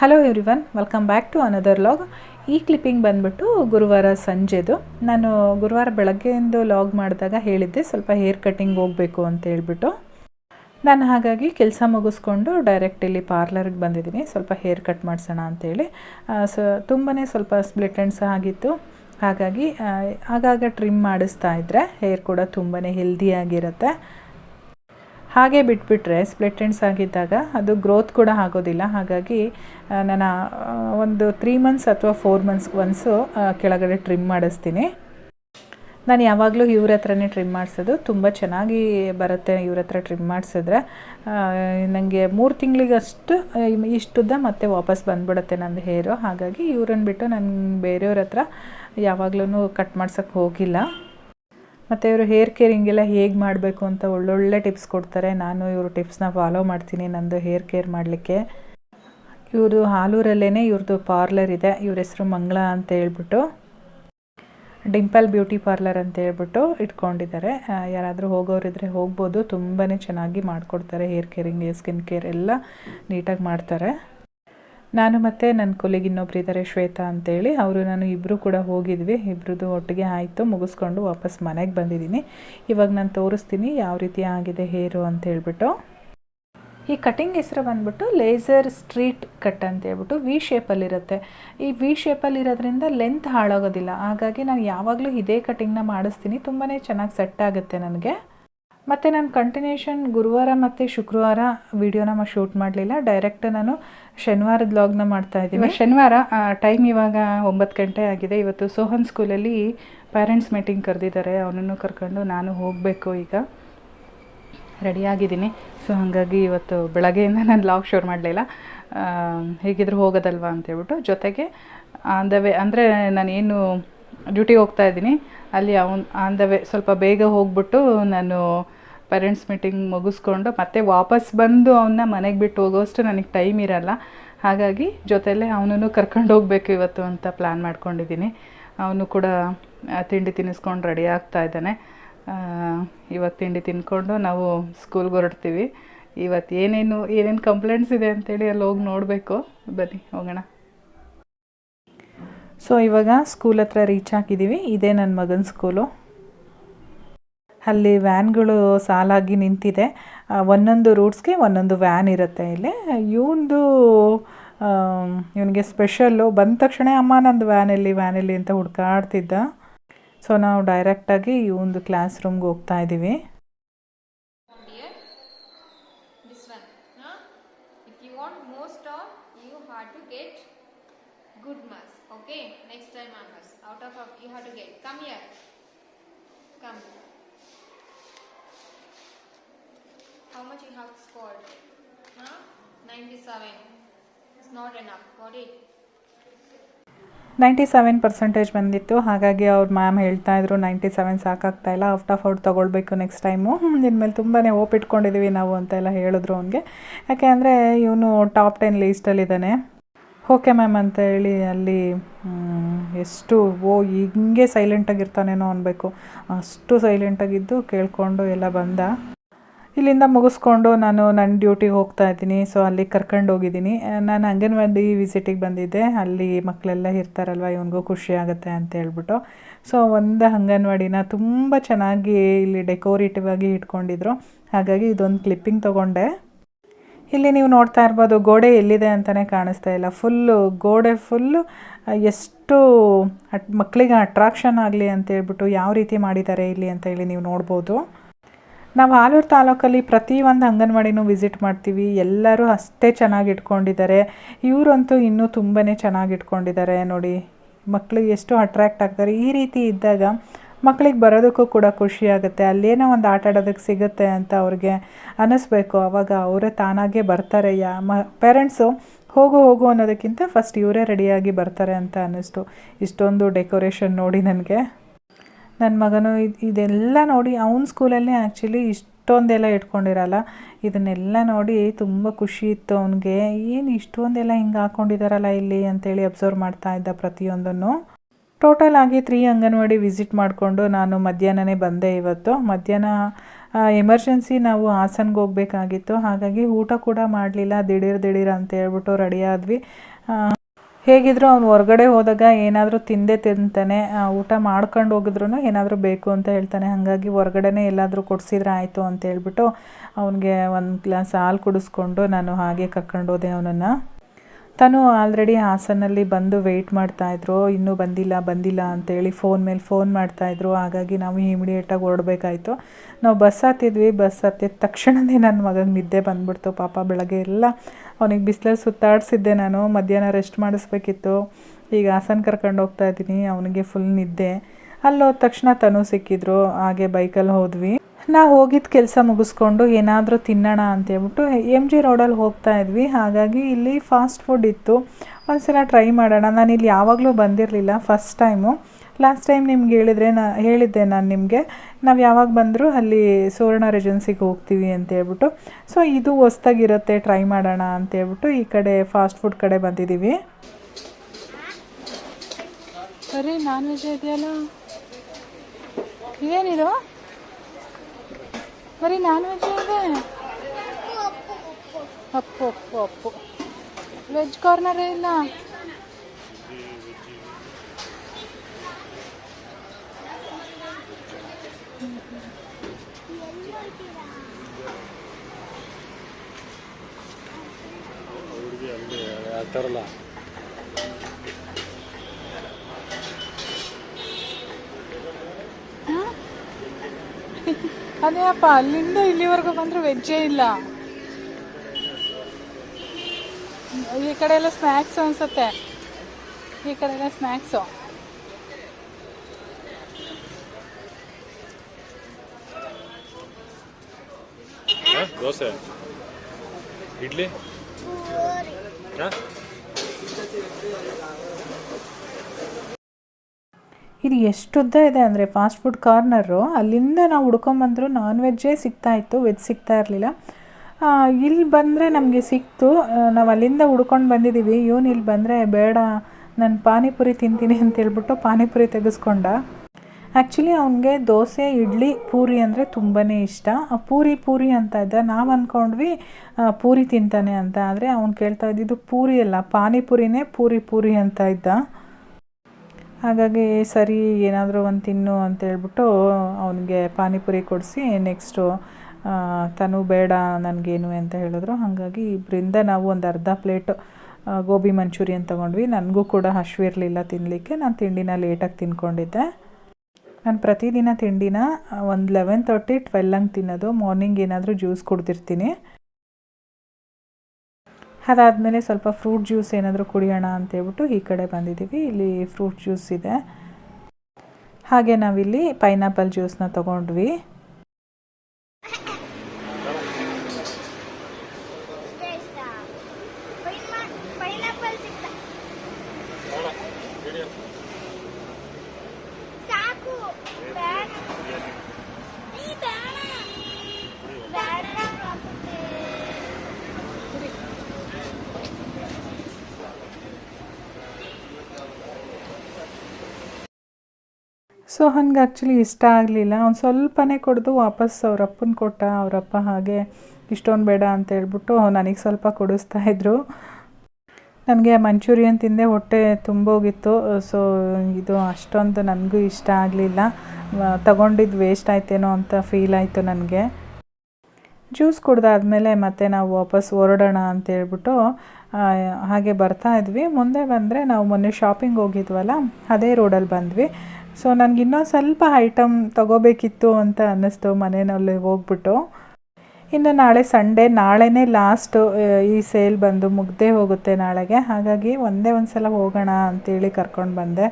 Hello everyone welcome back to another log ಈ clipping ಬಂದ್ಬಿಟ್ಟು ಗುರುವಾರ ಸಂಜೆದು. ನಾನು ಗುರುವಾರ ಬೆಳಗ್ಗೆಯಿಂದ ಲಾಗ್ ಮಾಡಿದಾಗ ಹೇಳಿದ್ದೆ, ಸ್ವಲ್ಪ ಹೇರ್ ಕಟಿಂಗ್ ಹೋಗಬೇಕು ಅಂತ ಹೇಳ್ಬಿಟ್ಟು. ನಾನು ಹಾಗಾಗಿ ಕೆಲಸ ಮುಗಿಸ್ಕೊಂಡು ಡೈರೆಕ್ಟ್ ಇಲ್ಲಿ ಪಾರ್ಲರ್ಗೆ ಬಂದಿದ್ದೀನಿ. ಸ್ವಲ್ಪ ಹೇರ್ ಕಟ್ ಮಾಡಿಸೋಣ ಅಂತೇಳಿ ಸೊ ತುಂಬಾ ಸ್ವಲ್ಪ ಸ್ಪ್ಲಿಟ್ ಎಂಡ್ಸ್ ಆಗಿತ್ತು. ಹಾಗಾಗಿ ಆಗಾಗ ಟ್ರಿಮ್ ಮಾಡಿಸ್ತಾ ಇದ್ದರೆ ಹೇರ್ ಕೂಡ ತುಂಬಾ ಹೆಲ್ದಿಯಾಗಿರುತ್ತೆ ಹಾಗೆ ಬಿಟ್ಬಿಟ್ರೆ ಸ್ಪ್ಲಿಟ್ ಎಂಡ್ಸ್ ಆಗಿದ್ದಾಗ ಅದು ಗ್ರೋತ್ ಕೂಡ ಆಗೋದಿಲ್ಲ. ಹಾಗಾಗಿ ನಾನು ಒಂದು ತ್ರೀ ಮಂತ್ಸ್ ಅಥವಾ ಫೋರ್ ಮಂತ್ಸ್ ಒನ್ಸು ಕೆಳಗಡೆ ಟ್ರಿಮ್ ಮಾಡಿಸ್ತೀನಿ. ನಾನು ಯಾವಾಗಲೂ ಇವ್ರ ಹತ್ರನೇ ಟ್ರಿಮ್ ಮಾಡಿಸೋದು. ತುಂಬ ಚೆನ್ನಾಗಿ ಬರುತ್ತೆ ಇವ್ರ ಹತ್ರ ಟ್ರಿಮ್ ಮಾಡಿಸಿದ್ರೆ. ನನಗೆ ಮೂರು ತಿಂಗಳಿಗಷ್ಟು ಇಷ್ಟುದ್ದ ಮತ್ತೆ ವಾಪಸ್ ಬಂದ್ಬಿಡುತ್ತೆ ನಂದು ಹೇರು ಹಾಗಾಗಿ ಇವ್ರನ್ನ ಬಿಟ್ಟು ನಾನು ಬೇರೆಯವ್ರ ಹತ್ರ ಯಾವಾಗಲೂ ಕಟ್ ಮಾಡ್ಸೋಕ್ಕೆ ಹೋಗಿಲ್ಲ. ಮತ್ತು ಇವರು ಹೇರ್ ಕೇರಿಂಗ್ ಎಲ್ಲ ಹೇಗೆ ಮಾಡಬೇಕು ಅಂತ ಒಳ್ಳೊಳ್ಳೆ ಟಿಪ್ಸ್ ಕೊಡ್ತಾರೆ. ನಾನು ಇವರು ಟಿಪ್ಸ್ನ ಫಾಲೋ ಮಾಡ್ತೀನಿ ನಂದು ಹೇರ್ ಕೇರ್ ಮಾಡಲಿಕ್ಕೆ. ಇವರು ಹಾಲೂರಲ್ಲೇ ಇವ್ರದ್ದು ಪಾರ್ಲರ್ ಇದೆ. ಇವ್ರ ಹೆಸರು ಮಂಗಳ ಅಂತ ಹೇಳ್ಬಿಟ್ಟು, ಡಿಂಪಲ್ ಬ್ಯೂಟಿ ಪಾರ್ಲರ್ ಅಂತ ಹೇಳ್ಬಿಟ್ಟು ಇಟ್ಕೊಂಡಿದ್ದಾರೆ. ಯಾರಾದರೂ ಹೋಗೋರಿದ್ರೆ ಹೋಗ್ಬೋದು. ತುಂಬಾ ಚೆನ್ನಾಗಿ ಮಾಡಿಕೊಡ್ತಾರೆ ಹೇರ್ ಕೇರಿಂಗ್ ಸ್ಕಿನ್ ಕೇರ್ ಎಲ್ಲ ನೀಟಾಗಿ ಮಾಡ್ತಾರೆ. ನಾನು ಮತ್ತು ನನ್ನ ಕೊಲೆಗೆ ಇನ್ನೊಬ್ರು ಇದ್ದಾರೆ ಶ್ವೇತಾ ಅಂತೇಳಿ. ಅವರು ನಾನು ಇಬ್ಬರು ಕೂಡ ಹೋಗಿದ್ವಿ. ಇಬ್ರದ್ದು ಒಟ್ಟಿಗೆ ಆಯಿತು, ಮುಗಿಸ್ಕೊಂಡು ವಾಪಸ್ ಮನೆಗೆ ಬಂದಿದ್ದೀನಿ. ಇವಾಗ ನಾನು ತೋರಿಸ್ತೀನಿ ಯಾವ ರೀತಿ ಆಗಿದೆ ಹೇರು ಅಂತ ಹೇಳ್ಬಿಟ್ಟು. ಈ ಕಟಿಂಗ್ ಹೆಸರು ಬಂದ್ಬಿಟ್ಟು ಲೇಸರ್ ಸ್ಟ್ರೀಟ್ ಕಟ್ ಅಂತ ಹೇಳ್ಬಿಟ್ಟು ವಿ ಶೇಪಲ್ಲಿರುತ್ತೆ ಈ ವಿ ಶೇಪಲ್ಲಿರೋದ್ರಿಂದ ಲೆಂತ್ ಹಾಳಾಗೋದಿಲ್ಲ. ಹಾಗಾಗಿ ನಾನು ಯಾವಾಗಲೂ ಇದೇ ಕಟಿಂಗ್ನ ಮಾಡಿಸ್ತೀನಿ. ತುಂಬಾ ಚೆನ್ನಾಗಿ ಸೆಟ್ ಆಗುತ್ತೆ ನನಗೆ. ಮತ್ತು ನಾನು ಕಂಟಿನ್ಯೂಷನ್ ಗುರುವಾರ ಮತ್ತು ಶುಕ್ರವಾರ ವೀಡಿಯೋನ ಶೂಟ್ ಮಾಡಲಿಲ್ಲ. ಡೈರೆಕ್ಟ್ ನಾನು ಶನಿವಾರದ ಲಾಗ್ನ ಮಾಡ್ತಾ ಇದ್ದೀನಿ. ಶನಿವಾರ ಟೈಮ್ ಇವಾಗ ಒಂಬತ್ತು ಗಂಟೆ ಆಗಿದೆ. ಇವತ್ತು ಸೋಹನ್ ಸ್ಕೂಲಲ್ಲಿ ಪೇರೆಂಟ್ಸ್ ಮೀಟಿಂಗ್ ಕರೆದಿದ್ದಾರೆ. ಅವನನ್ನು ಕರ್ಕೊಂಡು ನಾನು ಹೋಗಬೇಕು ಈಗ. ರೆಡಿಯಾಗಿದ್ದೀನಿ ಸೊ ಹಾಗಾಗಿ ಇವತ್ತು ಬೆಳಗ್ಗೆಯಿಂದ ನಾನು ಲಾಗ್ ಶೋರ್ ಮಾಡಲಿಲ್ಲ. ಹೇಗಿದ್ರು ಹೋಗೋದಲ್ವಾ ಅಂತೇಳ್ಬಿಟ್ಟು ಜೊತೆಗೆ ಆನ್ ದ ವೇ ಅಂದರೆ ನಾನೇನು ಡ್ಯೂಟಿಗೆ ಹೋಗ್ತಾ ಇದ್ದೀನಿ. ಅಲ್ಲಿ ಅವ್ನು ಆನ್ ದ ವೇ ಸ್ವಲ್ಪ ಬೇಗ ಹೋಗ್ಬಿಟ್ಟು ನಾನು ಪೇರೆಂಟ್ಸ್ ಮೀಟಿಂಗ್ ಮುಗಿಸ್ಕೊಂಡು ಮತ್ತೆ ವಾಪಸ್ ಬಂದು ಅವನ್ನ ಮನೆಗೆ ಬಿಟ್ಟು ಹೋಗೋಷ್ಟು ನನಗೆ ಟೈಮ್ ಇರಲ್ಲ. ಹಾಗಾಗಿ ಜೊತೆಯಲ್ಲೇ ಅವನನ್ನು ಕರ್ಕೊಂಡು ಹೋಗಬೇಕು ಇವತ್ತು ಅಂತ ಪ್ಲ್ಯಾನ್ ಮಾಡ್ಕೊಂಡಿದ್ದೀನಿ. ಅವನು ಕೂಡ ತಿಂಡಿ ತಿನ್ನಿಸ್ಕೊಂಡು ರೆಡಿ ಆಗ್ತಾ ಇದ್ದಾನೆ. ಇವತ್ತು ತಿಂಡಿ ತಿನ್ಕೊಂಡು ನಾವು ಸ್ಕೂಲ್ಗೆ ಹೊರಡ್ತೀವಿ. ಇವತ್ತು ಏನೇನು ಏನೇನು ಕಂಪ್ಲೇಂಟ್ಸ್ ಇದೆ ಅಂತೇಳಿ ಅಲ್ಲಿ ಹೋಗಿ ನೋಡಬೇಕು. ಬನ್ನಿ, ಹೋಗೋಣ. ಸೊ ಇವಾಗ ಸ್ಕೂಲ್ ಹತ್ರ ರೀಚ್ ಆಗಿದ್ದೀವಿ. ಇದೇ ನನ್ನ ಮಗನ ಸ್ಕೂಲು ಅಲ್ಲಿ ವ್ಯಾನ್ಗಳು ಸಾಲಾಗಿ ನಿಂತಿದೆ ಒಂದೊಂದು ರೂಟ್ಸ್ಗೆ ಒಂದೊಂದು ವ್ಯಾನ್ ಇರುತ್ತೆ ಇಲ್ಲಿ ಇವಂದು ಇವನಿಗೆ ಸ್ಪೆಷಲ್ಲು ಬಂದ ತಕ್ಷಣ ಅಮ್ಮ ನಂದು ವ್ಯಾನಲ್ಲಿ ವ್ಯಾನಲ್ಲಿ ಅಂತ ಹುಡ್ಕಾಡ್ತಿದ್ದ ಸೊ, ನಾವು ಡೈರೆಕ್ಟಾಗಿ ಈ ಒಂದು ಕ್ಲಾಸ್ ರೂಮ್ಗೆ ಹೋಗ್ತಾ ಇದ್ದೀವಿ. Okay? Next time marks. Out of, you have to get. Come here. Come. How much you have scored? Huh? 97. It's not enough. Got it? Ninety seven percentage ಬಂದಿತ್ತು ಹಾಗಾಗಿ ಅವ್ರು ಮ್ಯಾಮ್ ಹೇಳ್ತಾ ಇದ್ರು ನೈಂಟಿ ಸೆವೆನ್ ಸಾಕಾಗ್ತಾ ಇಲ್ಲ ಔಟ್ ಆಫ್ ಔಟ್ ತೊಗೊಳ್ಬೇಕು next time ಇನ್ಮೇಲೆ ತುಂಬಾ ಹೋಪ್ ಇಟ್ಕೊಂಡಿದ್ದೀವಿ ನಾವು ಅಂತೆಲ್ಲ ಹೇಳಿದ್ರು ಅವನಿಗೆ ಯಾಕೆ ಅಂದರೆ ಇವನು ಟಾಪ್ ಟೆನ್ ಲೀಸ್ಟಲ್ಲಿದ್ದಾನೆ ಓಕೆ ಮ್ಯಾಮ್ ಅಂತ ಹೇಳಿ ಅಲ್ಲಿ ಎಷ್ಟು, ಓ, ಹಿಂಗೆ ಸೈಲೆಂಟಾಗಿರ್ತಾನೇನೋ ಅನ್ಬೇಕು ಅಷ್ಟು ಸೈಲೆಂಟಾಗಿದ್ದು ಕೇಳಿಕೊಂಡು ಎಲ್ಲ ಬಂದ ಇಲ್ಲಿಂದ ಮುಗಿಸ್ಕೊಂಡು ನಾನು ನನ್ನ ಡ್ಯೂಟಿಗೆ ಹೋಗ್ತಾ ಇದ್ದೀನಿ. ಸೊ ಅಲ್ಲಿ ಕರ್ಕೊಂಡು ಹೋಗಿದ್ದೀನಿ. ನಾನು ಅಂಗನವಾಡಿ ವಿಸಿಟಿಗೆ ಬಂದಿದ್ದೆ. ಅಲ್ಲಿ ಮಕ್ಕಳೆಲ್ಲ ಇರ್ತಾರಲ್ವ, ಇವನಿಗೂ ಖುಷಿ ಆಗುತ್ತೆ ಅಂತ ಹೇಳ್ಬಿಟ್ಟು. ಸೊ ಒಂದು ಅಂಗನವಾಡಿನ ತುಂಬ ಚೆನ್ನಾಗಿ ಇಲ್ಲಿ ಡೆಕೋರೇಟಿವ್ ಆಗಿ ಇಟ್ಕೊಂಡಿದ್ರು. ಹಾಗಾಗಿ ಇದೊಂದು ಕ್ಲಿಪ್ಪಿಂಗ್ ತೊಗೊಂಡೆ. ಇಲ್ಲಿ ನೀವು ನೋಡ್ತಾ ಇರ್ಬೋದು, ಗೋಡೆ ಎಲ್ಲಿದೆ ಅಂತಲೇ ಕಾಣಿಸ್ತಾ ಇಲ್ಲ. ಫುಲ್ಲು ಗೋಡೆ ಫುಲ್ಲು ಎಷ್ಟು ಮಕ್ಕಳಿಗೆ ಅಟ್ರಾಕ್ಷನ್ ಆಗಲಿ ಅಂತ ಹೇಳ್ಬಿಟ್ಟು ಯಾವ ರೀತಿ ಮಾಡಿದ್ದಾರೆ ಇಲ್ಲಿ ಅಂತ ಹೇಳಿ ನೀವು ನೋಡ್ಬೋದು. ನಾವು ಆಲೂರು ತಾಲೂಕಲ್ಲಿ ಪ್ರತಿಯೊಂದು ಅಂಗನವಾಡಿನೂ ವಿಸಿಟ್ ಮಾಡ್ತೀವಿ. ಎಲ್ಲರೂ ಅಷ್ಟೇ ಚೆನ್ನಾಗಿ ಇಟ್ಕೊಂಡಿದ್ದಾರೆ. ಇವರಂತೂ ಇನ್ನೂ ತುಂಬಾ ಚೆನ್ನಾಗಿ ಇಟ್ಕೊಂಡಿದ್ದಾರೆ ನೋಡಿ. ಮಕ್ಕಳು ಎಷ್ಟು ಅಟ್ರ್ಯಾಕ್ಟ್ ಆಗ್ತಾರೆ. ಈ ರೀತಿ ಇದ್ದಾಗ ಮಕ್ಕಳಿಗೆ ಬರೋದಕ್ಕೂ ಕೂಡ ಖುಷಿ ಆಗುತ್ತೆ. ಅಲ್ಲೇನೋ ಒಂದು ಆಟ ಆಡೋದಕ್ಕೆ ಸಿಗುತ್ತೆ ಅಂತ ಅವ್ರಿಗೆ ಅನ್ನಿಸ್ಬೇಕು ಆವಾಗ ಅವರೇ ತಾನಾಗೇ ಬರ್ತಾರೆ. ಯಾ ಮ ಪೇರೆಂಟ್ಸು ಹೋಗು ಹೋಗು ಅನ್ನೋದಕ್ಕಿಂತ ಫಸ್ಟ್ ಇವರೇ ರೆಡಿಯಾಗಿ ಬರ್ತಾರೆ ಅಂತ ಅನ್ನಿಸ್ತು. ಇಷ್ಟೊಂದು ಡೆಕೋರೇಷನ್ ನೋಡಿ ನನಗೆ. ನನ್ನ ಮಗನು ಇದು, ಇದೆಲ್ಲ ನೋಡಿ ಅವನ ಸ್ಕೂಲಲ್ಲಿ ಆ್ಯಕ್ಚುಲಿ ಇಷ್ಟೊಂದೆಲ್ಲ ಇಟ್ಕೊಂಡಿರಲ್ಲ. ಇದನ್ನೆಲ್ಲ ನೋಡಿ ತುಂಬ ಖುಷಿ ಇತ್ತು ಅವನಿಗೆ. ಏನು ಇಷ್ಟೊಂದೆಲ್ಲ ಹಿಂಗೆ ಹಾಕ್ಕೊಂಡಿದಾರಲ್ಲ ಇಲ್ಲಿ ಅಂತೇಳಿ ಅಬ್ಸರ್ವ್ ಮಾಡ್ತಾ ಇದ್ದ ಪ್ರತಿಯೊಂದನ್ನು. ಟೋಟಲ್ ಆಗಿ ತ್ರೀ ಅಂಗನವಾಡಿ ವಿಸಿಟ್ ಮಾಡಿಕೊಂಡು ನಾನು ಮಧ್ಯಾಹ್ನನೇ ಬಂದೆ ಇವತ್ತು. ಮಧ್ಯಾಹ್ನ ಎಮರ್ಜೆನ್ಸಿ ನಾವು ಹಾಸನ್ಗೆ ಹೋಗಬೇಕಾಗಿತ್ತು. ಹಾಗಾಗಿ ಊಟ ಕೂಡ ಮಾಡಲಿಲ್ಲ. ದಿಢೀರ್ ದಿಢೀರ್ ಅಂತ ಹೇಳ್ಬಿಟ್ಟು ರೆಡಿ ಆದ್ವಿ. ಹೇಗಿದ್ರು ಅವ್ನು ಹೊರಗಡೆ ಹೋದಾಗ ಏನಾದರೂ ತಿಂದೇ ತಿಂತಾನೆ ಊಟ ಮಾಡ್ಕೊಂಡು ಹೋಗಿದ್ರು ಏನಾದರೂ ಬೇಕು ಅಂತ ಹೇಳ್ತಾನೆ. ಹಾಗಾಗಿ ಹೊರಗಡೆನೇ ಎಲ್ಲಾದರೂ ಕೊಡಿಸಿದ್ರೆ ಆಯಿತು ಅಂತ ಹೇಳ್ಬಿಟ್ಟು ಅವನಿಗೆ ಒಂದು ಗ್ಲಾಸ್ ಹಾಲು ಕುಡಿಸ್ಕೊಂಡು ನಾನು ಹಾಗೆ ಕರ್ಕೊಂಡೋದೆ ಅವನನ್ನು. ತಾನು ಆಲ್ರೆಡಿ ಹಾಸನಲ್ಲಿ ಬಂದು ವೆಯ್ಟ್ ಮಾಡ್ತಾಯಿದ್ರು ಇನ್ನೂ ಬಂದಿಲ್ಲ ಬಂದಿಲ್ಲ ಅಂತೇಳಿ ಫೋನ್ ಮೇಲೆ ಫೋನ್ ಮಾಡ್ತಾಯಿದ್ರು ಹಾಗಾಗಿ ನಾವು ಇಮಿಡಿಯೇಟಾಗಿ ಹೊರಡ್ಬೇಕಾಯ್ತು ನಾವು ಬಸ್ ಹತ್ತಿದ್ವಿ. ಬಸ್ ಹತ್ತಿದ ತಕ್ಷಣವೇ ನನ್ನ ಮಗನ ನಿದ್ದೆ ಬಂದ್ಬಿಡ್ತು. ಪಾಪ ಬೆಳಗ್ಗೆ ಎಲ್ಲ ಅವನಿಗೆ ಬಿಸಿಲಲ್ಲಿ ಸುತ್ತಾಡಿಸಿದ್ದೆ ನಾನು. ಮಧ್ಯಾಹ್ನ ರೆಸ್ಟ್ ಮಾಡಿಸ್ಬೇಕಿತ್ತು. ಈಗ ಹಾಸನ ಕರ್ಕೊಂಡು ಹೋಗ್ತಾ ಇದ್ದೀನಿ. ಅವನಿಗೆ ಫುಲ್ ನಿದ್ದೆ. ಅಲ್ಲೋದ ತಕ್ಷಣ ತನು ಸಿಕ್ಕಿದ್ರು. ಹಾಗೆ ಬೈಕಲ್ಲಿ ಹೋದ್ವಿ. ನಾ ಹೋಗಿದ್ದ ಕೆಲಸ ಮುಗಿಸ್ಕೊಂಡು ಏನಾದರೂ ತಿನ್ನೋಣ ಅಂತೇಳ್ಬಿಟ್ಟು ಎಂ ಜಿ ರೋಡಲ್ಲಿ ಹೋಗ್ತಾ ಇದ್ವಿ. ಹಾಗಾಗಿ ಇಲ್ಲಿ ಫಾಸ್ಟ್ ಫುಡ್ ಇತ್ತು. ಒಂದ್ಸಲ ಟ್ರೈ ಮಾಡೋಣ. ನಾನು ಇಲ್ಲಿ ಯಾವಾಗಲೂ ಬಂದಿರಲಿಲ್ಲ ಫಸ್ಟ್ ಟೈಮು ಲಾಸ್ಟ್ ಟೈಮ್ ನಿಮ್ಗೆ ಹೇಳಿದರೆ ನಾ, ಹೇಳಿದ್ದೆ ನಾನು ನಿಮಗೆ. ನಾವು ಯಾವಾಗ ಬಂದರೂ ಅಲ್ಲಿ ಸುವರ್ಣ ರೆಜೆನ್ಸಿಗೆ ಹೋಗ್ತೀವಿ ಅಂತ ಹೇಳ್ಬಿಟ್ಟು. ಸೊ ಇದು ಹೊಸ್ದಾಗಿರುತ್ತೆ. ಟ್ರೈ ಮಾಡೋಣ ಅಂತೇಳ್ಬಿಟ್ಟು ಈ ಕಡೆ ಫಾಸ್ಟ್ ಫುಡ್ ಕಡೆ ಬಂದಿದ್ದೀವಿ ಸರಿ ನಾನ್ ವೆಜ್ ಇದೆಯಲ್ಲ? ಇದೇನಿದು ಬರೀ ನಾನ್ ವೆಜ್ ಇದೆ ಅಪ್ಪು ಅಪ್ಪು. ಅಪ್ಪು ವೆಜ್ ಕಾರ್ನರೇ ಇಲ್ಲ. ಅದೇ ಅಪ್ಪ ಅಲ್ಲಿಂದ ಇಲ್ಲಿವರೆಗೂ ಬಂದ್ರೆ ವೆಜ್ಜೇ ಇಲ್ಲ. ಈ ಕಡೆ ಎಲ್ಲ ಸ್ನ್ಯಾಕ್ಸ್ ಅನ್ಸುತ್ತೆ. ಈ ಕಡೆ ಎಲ್ಲ ಸ್ನ್ಯಾಕ್ಸು ಹಾ? ದೋಸೆ. ಇಡ್ಲಿ? ಇದು ಎಷ್ಟು ಉದ್ದ ಇದೆ ಅಂದರೆ ಫಾಸ್ಟ್ ಫುಡ್ ಕಾರ್ನರು ಅಲ್ಲಿಂದ ನಾವು ಹುಡ್ಕೊಂಬಂದ್ರು ನಾನ್ ವೆಜ್ಜೇ ಸಿಗ್ತಾ ಇತ್ತು ವೆಜ್ ಸಿಗ್ತಾ ಇರಲಿಲ್ಲ. ಇಲ್ಲಿ ಬಂದರೆ ನಮಗೆ ಸಿಕ್ತು. ನಾವು ಅಲ್ಲಿಂದ ಹುಡ್ಕೊಂಡು ಬಂದಿದ್ದೀವಿ ಇವನು ಇಲ್ಲಿ ಬಂದರೆ, ಬೇಡ, ನಾನು ಪಾನಿಪುರಿ ತಿಂತೀನಿ ಅಂತ ಹೇಳ್ಬಿಟ್ಟು ಪಾನಿಪುರಿ ತೆಗೆಸ್ಕೊಂಡ. ಆ್ಯಕ್ಚುಲಿ ಅವನಿಗೆ ದೋಸೆ, ಇಡ್ಲಿ, ಪೂರಿ ಅಂದರೆ ತುಂಬಾ ಇಷ್ಟ. ಪೂರಿ ಪೂರಿ ಅಂತ ಇದ್ದ ನಾವು ಅಂದ್ಕೊಂಡ್ವಿ ಪೂರಿ ತಿಂತಾನೆ ಅಂತ. ಆದರೆ ಅವ್ನು ಕೇಳ್ತಾ ಇದ್ದಿದ್ದು ಪೂರಿ ಅಲ್ಲ, ಪಾನಿಪುರಿನೇ ಪೂರಿ ಪೂರಿ ಅಂತ ಇದ್ದ. ಹಾಗಾಗಿ ಸರಿ, ಏನಾದರೂ ಒಂದು ತಿನ್ನು ಅಂತೇಳ್ಬಿಟ್ಟು ಅವನಿಗೆ ಪಾನಿಪುರಿ ಕೊಡಿಸಿ ನೆಕ್ಸ್ಟು ತನು ಬೇಡ ನನಗೇನು ಅಂತ ಹೇಳಿದ್ರು. ಹಾಗಾಗಿ ಇಬ್ಬರಿಂದ ನಾವು ಒಂದು ಅರ್ಧ ಪ್ಲೇಟ್ ಗೋಬಿ ಮಂಚೂರಿಯನ್ ತೊಗೊಂಡ್ವಿ. ನನಗೂ ಕೂಡ ಹಶ್ವಿರಲಿಲ್ಲ ತಿನ್ನಲಿಕ್ಕೆ ನಾನು ತಿಂಡಿನ ಲೇಟಾಗಿ ತಿನ್ಕೊಂಡಿದ್ದೆ. ನಾನು ಪ್ರತಿದಿನ ತಿಂಡಿನ ಒಂದು ಲೆವೆನ್ ತರ್ಟಿ ಟ್ವೆಲ್ ಹಂಗೆ ತಿನ್ನೋದು. ಮಾರ್ನಿಂಗ್ ಏನಾದರೂ ಜ್ಯೂಸ್ ಕುಡ್ದಿರ್ತೀನಿ. ಅದಾದಮೇಲೆ ಸ್ವಲ್ಪ ಫ್ರೂಟ್ ಜ್ಯೂಸ್ ಏನಾದರೂ ಕುಡಿಯೋಣ ಅಂತೇಳ್ಬಿಟ್ಟು ಈ ಕಡೆ ಬಂದಿದ್ದೀವಿ. ಇಲ್ಲಿ ಫ್ರೂಟ್ ಜ್ಯೂಸ್ ಇದೆ. ಹಾಗೆ ನಾವಿಲ್ಲಿ ಪೈನಾಪಲ್ ಜ್ಯೂಸ್ನ ತೊಗೊಂಡ್ವಿ ಪೈನಾಪಲ್ ಸಿಕ್ತ ಸಾಕು ಬೇಡ ಈ ಬೇಡ ಬೇಡ ಸೊ ಹಂಗೆ ಆ್ಯಕ್ಚುಲಿ ಇಷ್ಟ ಆಗಲಿಲ್ಲ. ಅವ್ನು ಸ್ವಲ್ಪನೇ ಕೊಡ್ದು ವಾಪಸ್ ಅವ್ರ ಅಪ್ಪನ ಕೊಟ್ಟ ಅವರಪ್ಪ ಹಾಗೆ ಇಷ್ಟೊಂದು ಬೇಡ ಅಂತ ಹೇಳ್ಬಿಟ್ಟು ನನಗೆ ಸ್ವಲ್ಪ ಕೊಡಿಸ್ತಾ ಇದ್ರು. ನನಗೆ ಮಂಚೂರಿಯನ್ ತಿಂದೆ, ಹೊಟ್ಟೆ ತುಂಬೋಗಿತ್ತು. ಸೊ ಇದು ಅಷ್ಟೊಂದು ನನಗೂ ಇಷ್ಟ ಆಗಲಿಲ್ಲ. ತಗೊಂಡಿದ್ದು ವೇಸ್ಟ್ ಆಯ್ತೇನೋ ಅಂತ ಫೀಲ್ ಆಯಿತು ನನಗೆ. ಜ್ಯೂಸ್ ಕುಡ್ದಾದ್ಮೇಲೆ ಮತ್ತೆ ನಾವು ವಾಪಸ್ ಹೊರಡೋಣ ಅಂತ ಹೇಳ್ಬಿಟ್ಟು ಹಾಗೆ ಬರ್ತಾ ಇದ್ವಿ. ಮುಂದೆ ಬಂದರೆ ನಾವು ಮೊನ್ನೆ ಶಾಪಿಂಗ್ ಹೋಗಿದ್ವಲ್ಲ, ಅದೇ ರೋಡಲ್ಲಿ ಬಂದ್ವಿ. ಸೊ ನನಗೆ ಇನ್ನೊಂದು ಸ್ವಲ್ಪ ಐಟಮ್ ತಗೋಬೇಕಿತ್ತು ಅಂತ ಅನ್ನಿಸ್ತು ಮನೆಯಲ್ಲಿ ಹೋಗ್ಬಿಟ್ಟು. ಇನ್ನು ನಾಳೆ ಸಂಡೇ ನಾಳೆನೇ ಲಾಸ್ಟು ಈ ಸೇಲ್ ಬಂದು ಮುಗ್ದೇ ಹೋಗುತ್ತೆ ನಾಳೆಗೆ. ಹಾಗಾಗಿ ಒಂದೇ ಒಂದು ಸಲ ಹೋಗೋಣ ಅಂತೇಳಿ ಕರ್ಕೊಂಡು ಬಂದೆ.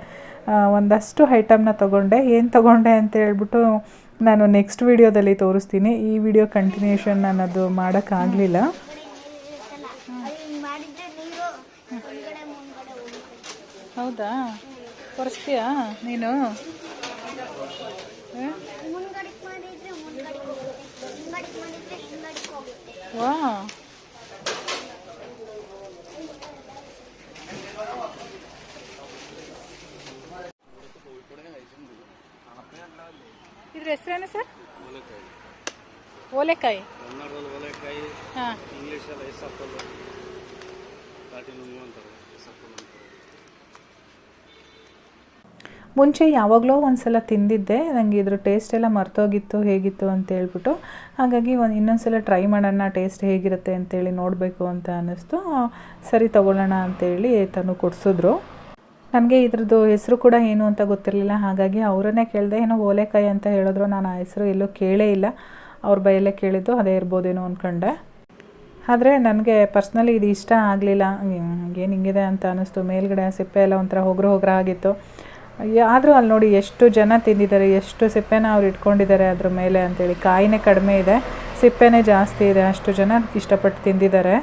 ಒಂದಷ್ಟು ಐಟಮ್ನ ತೊಗೊಂಡೆ. ಏನು ತೊಗೊಂಡೆ ಅಂತ ಹೇಳ್ಬಿಟ್ಟು ನಾನು ನೆಕ್ಸ್ಟ್ ವಿಡಿಯೋದಲ್ಲಿ ತೋರಿಸ್ತೀನಿ. ಈ ವಿಡಿಯೋ ಕಂಟಿನ್ಯೂಷನ್ ನಾನು ಅದು ಮಾಡೋಕ್ಕಾಗಲಿಲ್ಲ ಹೌದಾ? ತೋರಿಸ್ತೀಯಾ ನೀನು? ವಾ ಇದ್ರ ಹೆಸರೇನು ಸರ್? ಓಲೆಕಾಯಿ. ಕನ್ನಡದಲ್ಲಿ ಒಲೆಕಾಯಿ ಹಾಂ. ಇಂಗ್ಲೀಷಲ್ಲಿ ಎಸಪ್ಪಲು ಲಾಟಿನಲ್ಲಿ ಅಂತಾರೆ ಎಸಪ್ಪಲು ಅಂತಾರೆ ಮುಂಚೆ ಯಾವಾಗಲೋ ಒಂದು ಸಲ ತಿಂದಿದ್ದೆ ನನಗೆ ಇದ್ರ ಟೇಸ್ಟ್ ಎಲ್ಲ ಮರ್ತೋಗಿತ್ತು, ಹೇಗಿತ್ತು ಅಂತ ಹೇಳ್ಬಿಟ್ಟು. ಹಾಗಾಗಿ ಒಂದು ಇನ್ನೊಂದು ಸಲ ಟ್ರೈ ಮಾಡೋಣ ಟೇಸ್ಟ್ ಹೇಗಿರುತ್ತೆ ಅಂತೇಳಿ ನೋಡಬೇಕು ಅಂತ ಅನ್ನಿಸ್ತು. ಸರಿ ತೊಗೊಳ್ಳೋಣ ಅಂತೇಳಿ ತಾನು ಕೊಡಿಸಿದ್ರು. ನನಗೆ ಇದ್ರದ್ದು ಹೆಸರು ಕೂಡ ಏನು ಅಂತ ಗೊತ್ತಿರಲಿಲ್ಲ, ಹಾಗಾಗಿ ಅವರನ್ನೇ ಕೇಳಿದೆ, ಏನೋ ಓಲೆಕಾಯಿ ಅಂತ ಹೇಳಿದ್ರು, ನಾನು ಆ ಹೆಸರು ಎಲ್ಲೂ ಕೇಳೇ ಇಲ್ಲ. ಅವ್ರ ಬೈಯಲ್ಲೇ ಕೇಳಿದ್ದು, ಅದೇ ಇರ್ಬೋದೇನೋ ಅಂದ್ಕೊಂಡೆ ಆದರೆ ನನಗೆ ಪರ್ಸ್ನಲಿ ಇದು ಇಷ್ಟ ಆಗಲಿಲ್ಲ. ಏನು ಹಿಂಗಿದೆ ಅಂತ ಅನ್ನಿಸ್ತು. ಮೇಲ್ಗಡೆ ಸಿಪ್ಪೆ ಎಲ್ಲ ಒಂಥರ ಹೋಗ್ರ ಹೋಗ್ರ ಆಗಿತ್ತು. ಆದರೂ ಅಲ್ಲಿ ನೋಡಿ ಎಷ್ಟು ಜನ ತಿಂದಿದ್ದಾರೆ, ಎಷ್ಟು ಸಿಪ್ಪೆನ ಅವ್ರು ಇಟ್ಕೊಂಡಿದ್ದಾರೆ ಅದ್ರ ಮೇಲೆ ಅಂತೇಳಿ. ಕಾಯಿನೇ ಕಡಿಮೆ ಇದೆ, ಸಿಪ್ಪೆನೇ ಜಾಸ್ತಿ ಇದೆ, ಅಷ್ಟು ಜನ ಇಷ್ಟಪಟ್ಟು ತಿಂದಿದ್ದಾರೆ.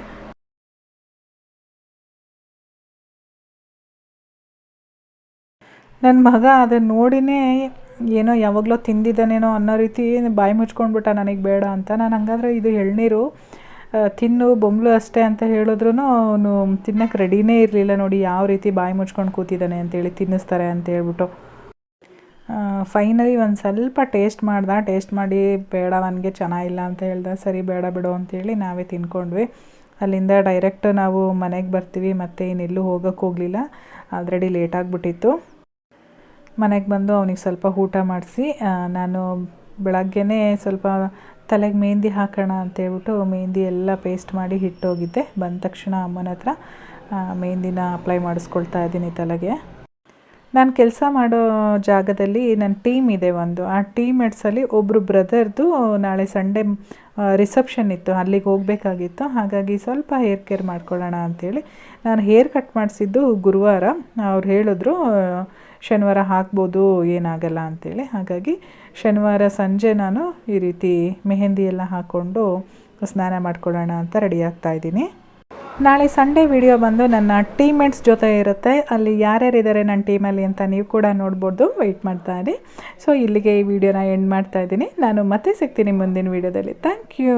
ನನ್ನ ಮಗ ಅದನ್ನು ನೋಡಿನೇ ಏನೋ ಯಾವಾಗಲೋ ತಿಂದಿದ್ದಾನೇನೋ ಅನ್ನೋ ರೀತಿ ಬಾಯಿ ಮುಚ್ಕೊಂಡ್ಬಿಟ್ಟ, ನನಗೆ ಬೇಡ ಅಂತ. ನಾನು ಹಂಗಾದ್ರೆ ಇದು ಎಳ್ನೀರು. ತಿನ್ನು ಬೊಂಬ್ಲು ಅಷ್ಟೇ ಅಂತ ಹೇಳಿದ್ರು ಅವನು ತಿನ್ನಕ್ಕೆ ರೆಡಿನೇ ಇರಲಿಲ್ಲ ನೋಡಿ, ಯಾವ ರೀತಿ ಬಾಯಿ ಮುಚ್ಕೊಂಡು ಕೂತಿದ್ದಾನೆ ಅಂತೇಳಿ ತಿನ್ನಿಸ್ತಾರೆ ಅಂತ ಹೇಳ್ಬಿಟ್ಟು. ಫೈನಲಿ ಒಂದು ಸ್ವಲ್ಪ ಟೇಸ್ಟ್ ಮಾಡ್ದೆ ಟೇಸ್ಟ್ ಮಾಡಿ, ಬೇಡ ನನಗೆ ಚೆನ್ನಾಗಿಲ್ಲ ಅಂತ ಹೇಳ್ದೆ, ಸರಿ ಬೇಡ ಬಿಡು ಅಂತೇಳಿ ನಾವೇ ತಿನ್ಕೊಂಡ್ವಿ. ಅಲ್ಲಿಂದ ಡೈರೆಕ್ಟ್ ನಾವು ಮನೆಗೆ ಬರ್ತೀವಿ, ಮತ್ತು ಇನ್ನೆಲ್ಲೂ ಹೋಗೋಕ್ಕೆ ಹೋಗಲಿಲ್ಲ ಆಲ್ರೆಡಿ ಲೇಟ್ ಆಗಿಬಿಟ್ಟಿತ್ತು. ಮನೆಗೆ ಬಂದು ಅವನಿಗೆ ಸ್ವಲ್ಪ ಊಟ ಮಾಡಿಸಿ ನಾನು ಬೆಳಗ್ಗೆನೇ ಸ್ವಲ್ಪ ತಲೆಗೆ ಮೆಹಂದಿ ಹಾಕೋಣ ಅಂತೇಳ್ಬಿಟ್ಟು ಮೆಹಂದಿ ಎಲ್ಲ ಪೇಸ್ಟ್ ಮಾಡಿ ಇಟ್ಟೋಗಿದ್ದೆ ಬಂದ ತಕ್ಷಣ ಅಮ್ಮನ ಹತ್ರ ಮೆಹಂದಿನ ಅಪ್ಲೈ ಮಾಡಿಸ್ಕೊಳ್ತಾ ಇದ್ದೀನಿ ತಲೆಗೆ. ನಾನು ಕೆಲಸ ಮಾಡೋ ಜಾಗದಲ್ಲಿ ನನ್ನ ಟೀಮ್ ಇದೆ ಒಂದು. ಆ ಟೀಮ್ ಮೇಟ್ಸಲ್ಲಿ ಒಬ್ಬರು ಬ್ರದರ್ದು ನಾಳೆ ಸಂಡೇ ರಿಸೆಪ್ಷನ್ ಇತ್ತು. ಅಲ್ಲಿಗೆ ಹೋಗಬೇಕಾಗಿತ್ತು. ಹಾಗಾಗಿ ಸ್ವಲ್ಪ ಹೇರ್ ಕೇರ್ ಮಾಡ್ಕೊಳ್ಳೋಣ ಅಂಥೇಳಿ ನಾನು ಹೇರ್ ಕಟ್ ಮಾಡಿಸಿದ್ದು ಗುರುವಾರ. ಅವ್ರು ಹೇಳಿದ್ರು ಶನಿವಾರ ಹಾಕ್ಬೋದು, ಏನಾಗಲ್ಲ ಅಂಥೇಳಿ ಹಾಗಾಗಿ ಶನಿವಾರ ಸಂಜೆ ನಾನು ಈ ರೀತಿ ಮೆಹಂದಿ ಎಲ್ಲ ಹಾಕ್ಕೊಂಡು ಸ್ನಾನ ಮಾಡ್ಕೊಳ್ಳೋಣ ಅಂತ ರೆಡಿ ಆಗ್ತಾ ಇದ್ದೀನಿ. ನಾಳೆ ಸಂಡೇ ವಿಡಿಯೋ ಬಂದು ನನ್ನ ಟೀಮ್ಮೇಟ್ಸ್ ಜೊತೆ ಇರುತ್ತೆ. ಅಲ್ಲಿ ಯಾರ್ಯಾರಿದ್ದಾರೆ ನನ್ನ ಟೀಮಲ್ಲಿ ಅಂತ ನೀವು ಕೂಡ ನೋಡ್ಬೋದು ವೆಯ್ಟ್ ಮಾಡ್ತಾ ಇದ್ದೀನಿ ಸೊ ಇಲ್ಲಿಗೆ ಈ ವಿಡಿಯೋನ ಎಂಡ್ ಮಾಡ್ತಾ ಇದ್ದೀನಿ. ನಾನು ಮತ್ತೆ ಸಿಗ್ತೀನಿ ಮುಂದಿನ ವಿಡಿಯೋದಲ್ಲಿ ಥ್ಯಾಂಕ್ ಯು